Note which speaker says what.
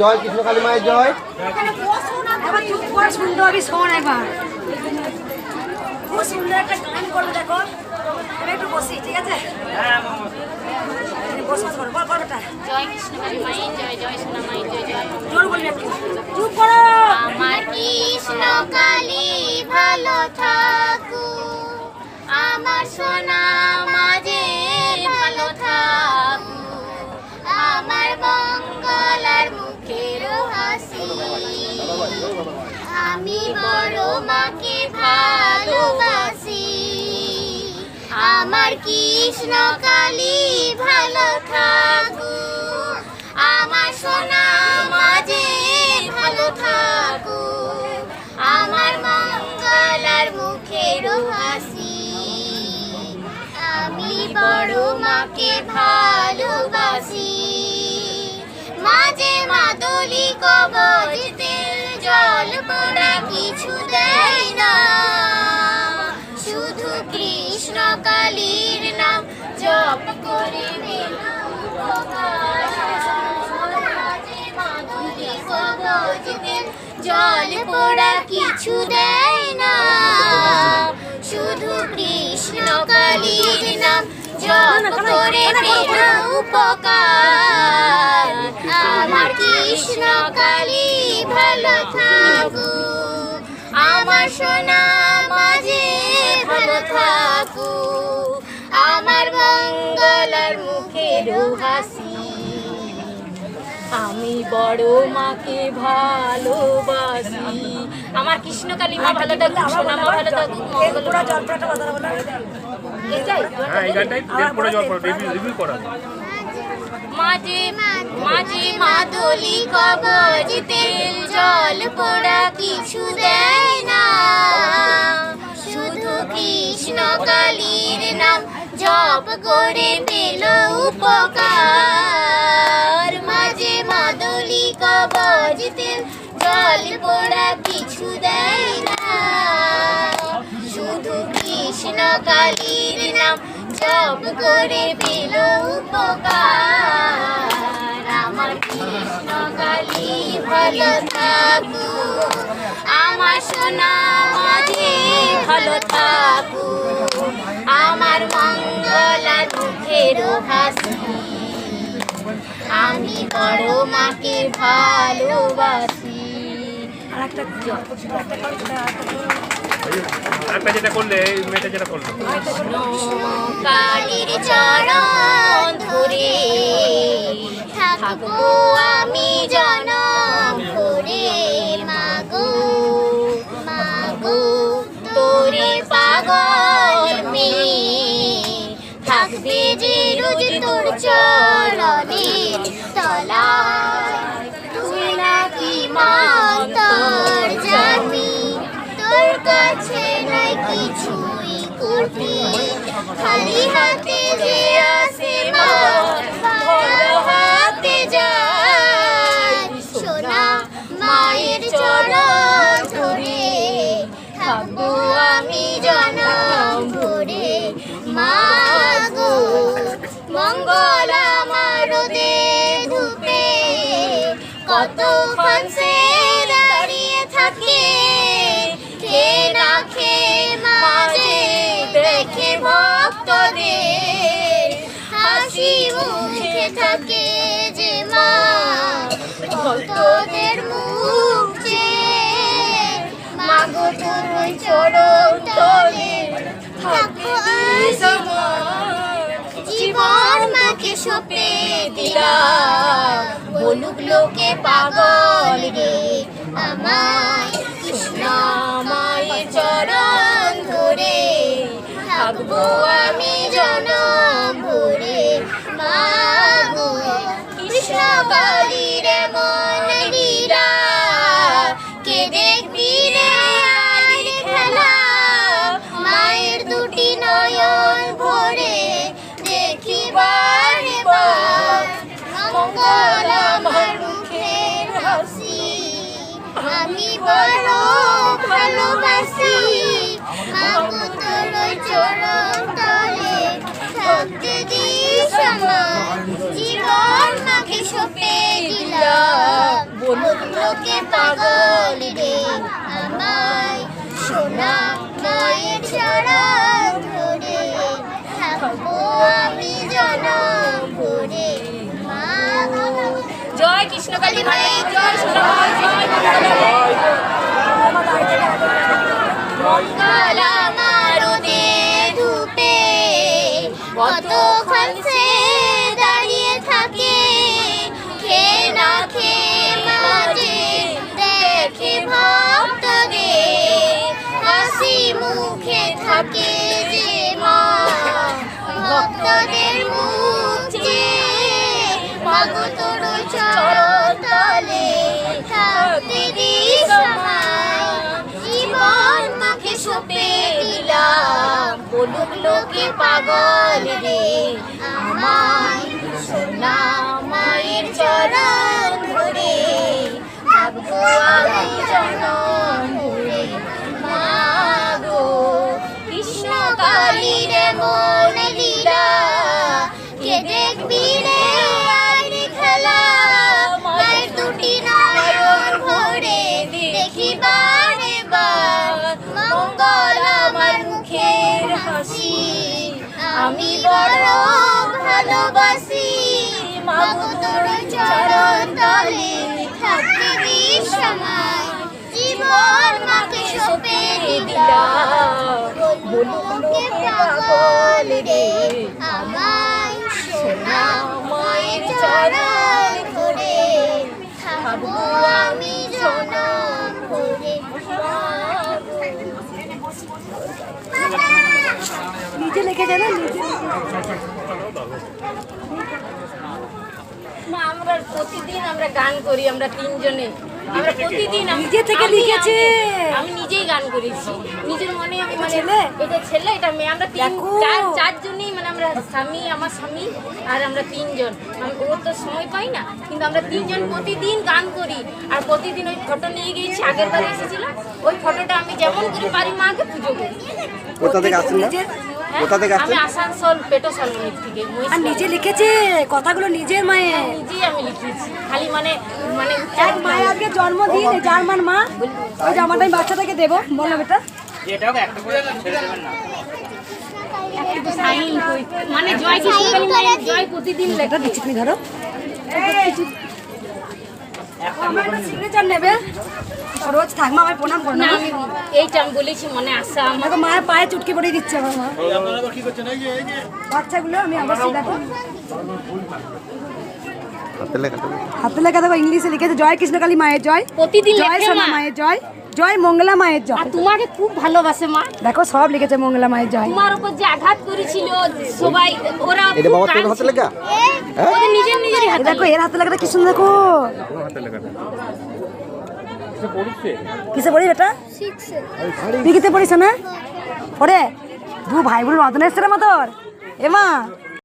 Speaker 1: জয় কৃষ্ণ কালী মায়ের জয়।
Speaker 2: এখানে বসো না এবার চুপ করে। সুন্দরী
Speaker 3: হাসি আমি বড় মাকে ভালোবাসি। আমার কৃষ্ণ কালী ভালো থাকু আমার সোনা মাঝে ভালো থাকু আমার মঙ্গলার মুখের হাসি। আমি বড় মাকে ভালোবাসি পড়া কিছু দেয় না। শুধু কৃষ্ণ কালীর নাম জপ করে জল পড়া কিছু দেয় করে উপকার। আমার কৃষ্ণ কালী ভালো থাকু আমার সোনা মাঝে ভালো থাকু আমার মঙ্গলার মুখের হাসি আমি বড় মাকে ভালোবাসি। আমার কৃষ্ণকালী মা ভালো থাকুক সোনা মা ভালো থাকুক মঙ্গল
Speaker 2: পুরো কথা বলো
Speaker 3: এটাই।
Speaker 4: হ্যাঁ এই গানটাই দেড় পরে জল পড়ে রিভিউ রিভিউ করা
Speaker 3: মাঝে মাঝে মাদলি কবজ তেল জল পোড়া কিছু দেয় না। শুধু কৃষ্ণ কালীর নাম জপ করে পেল উপকার। পোড়া কিছু দেয় না। শুধু কৃষ্ণ কালীর নাম জপ করে পেল উপকার। আমার কৃষ্ণ কালী ভালো থাকু আমার সোনা ভালো থাকু আমার মঙ্গলার মুখের হাসি। আমি বড় মাকে ভালোবাসি।
Speaker 2: একটা একটা
Speaker 4: যেটা করলে এই মেয়েটা যেটা করল?
Speaker 3: কালীর চরণ ধরে থাকব আমি জনম করে। মাগো মাগো তোরে পাগল মেয়ে। থাকবে যে রোজ তোর চরণের তুই নাকি মান্তর জানি, তোর কাছে নাই কিছুই করবি খালি হাতে যে আসে মা হাতে যায়। সোনা মায়ের চরণ ধরে, থাকব আমি জনম ভরে। মা গো, মঙ্গল মুখে থাকে যে মা, ভক্তদের মুখ চেয়ে। মাগো তোর চরণ তলে জীবন মাকে সপে দিলাম। বলুক লোকে পাগল রে আমায়। কৃষ্ণ মায়ের চরণ ধরে। থাকব আমি জনম আমি বড় ভালোবাসি। মাগো তোর চরণ তলে থাকতে দিস আমার জীবন মাকে সপে দিলাম বন্ধুকে পাগল রে, আমায় সোনা মায়ে ছাড়া
Speaker 1: ধরে। থাকব আমি জানা ভরে। জয়
Speaker 3: কৃষ্ণকালী ভাই, জয় লোকে পাগল রে? আমায় সোনা মায়ের চরণ ধরে থাকব আমি জনম আমি বড় ভালোবাসি মাগো তোর চরণ তলে থাকতে দিস আমায় জীবন মাকে সপে দিলাম বলুকে পাগল রে আমায় সোনা মায়ের চরণ ধরে থাকব আমি জনম ভরে
Speaker 2: নিজে লিখে যাবে
Speaker 1: আমরা প্রতিদিন আমরা গান করি আমরা তিনজনে। আমরা প্রতিদিন আমি-
Speaker 2: নিজে থেকে লিখেছে।
Speaker 1: আমি- আমি নিজেই গান করেছি নিজের মনে আমি মানে এটা ছেলে এটা মেয়ে। আমরা তিন চার চারজনই মানে আমরা স্বামী আমার স্বামী আর আমরা তিনজন। আম- ওর তো সময় পাই না কিন্তু আমরা তিনজন প্রতিদিন গান করি। আর প্রতিদিন ওই ফটো নিয়ে গিয়েছি আগের বার এসেছিলাম ওই ফটোটা আমি যেমন করে পারি মাকে পুজো করি।
Speaker 5: কোথা থেকে? কোথা থেকে আসছেন?
Speaker 1: আমি আসানসোল পেটো সালমনিক থেকে
Speaker 2: আর। নিজে লিখেছে? কথাগুলো নিজের মায়ের
Speaker 1: নিজেই আমি লিখেছি। খালি মানে মানে
Speaker 2: এক মায়ের আজকে জন্মদিন এই জার্মান মা ওই জামাটা আমি বাচ্চাটাকে দেবো বলো বেটা।
Speaker 1: একটু সাইন কই মানে জয় কৃষ্ণকালী মায়ের জয় প্রতিদিন লেখা।
Speaker 2: দিচ্ছি তুমি ধরো আমার সিগনেচার নেবে। রোজ থাকমা আমায় প্রণাম করো
Speaker 1: না।
Speaker 2: না
Speaker 1: আমি এইটা আমি বলেছি মনে আসা
Speaker 2: আমাকে মায়ের পায়ে চুটকি পড়ে দিচ্ছে আমার মা। বাচ্চাগুলো আমি অবশ্যই দেখো
Speaker 5: হাতে লেখা।
Speaker 2: দেখো ইংলিশে লিখেছে জয় কৃষ্ণকালী মায়ের জয়।
Speaker 1: প্রতিদিন
Speaker 2: জয় সোনা মায়ের জয়। জয় মঙ্গলা মায়ের জয়।
Speaker 1: তোমাকে খুব ভালোবাসে মা।
Speaker 2: দেখো সব লিখেছে মঙ্গলা মায়ের জয়।
Speaker 1: তোমার উপর যে আঘাত করেছিল সবাই ওরা
Speaker 5: এটা বাবা তোর হাতে লেখা?
Speaker 1: ওদের
Speaker 2: দেখো এর হাতে লাগাটা কি সুন্দর দেখো। কিসে পড়ি বেটা তুই কিসে পড়িস না? ওরে দু ভাই বোন রতন এসছে রে এ মা।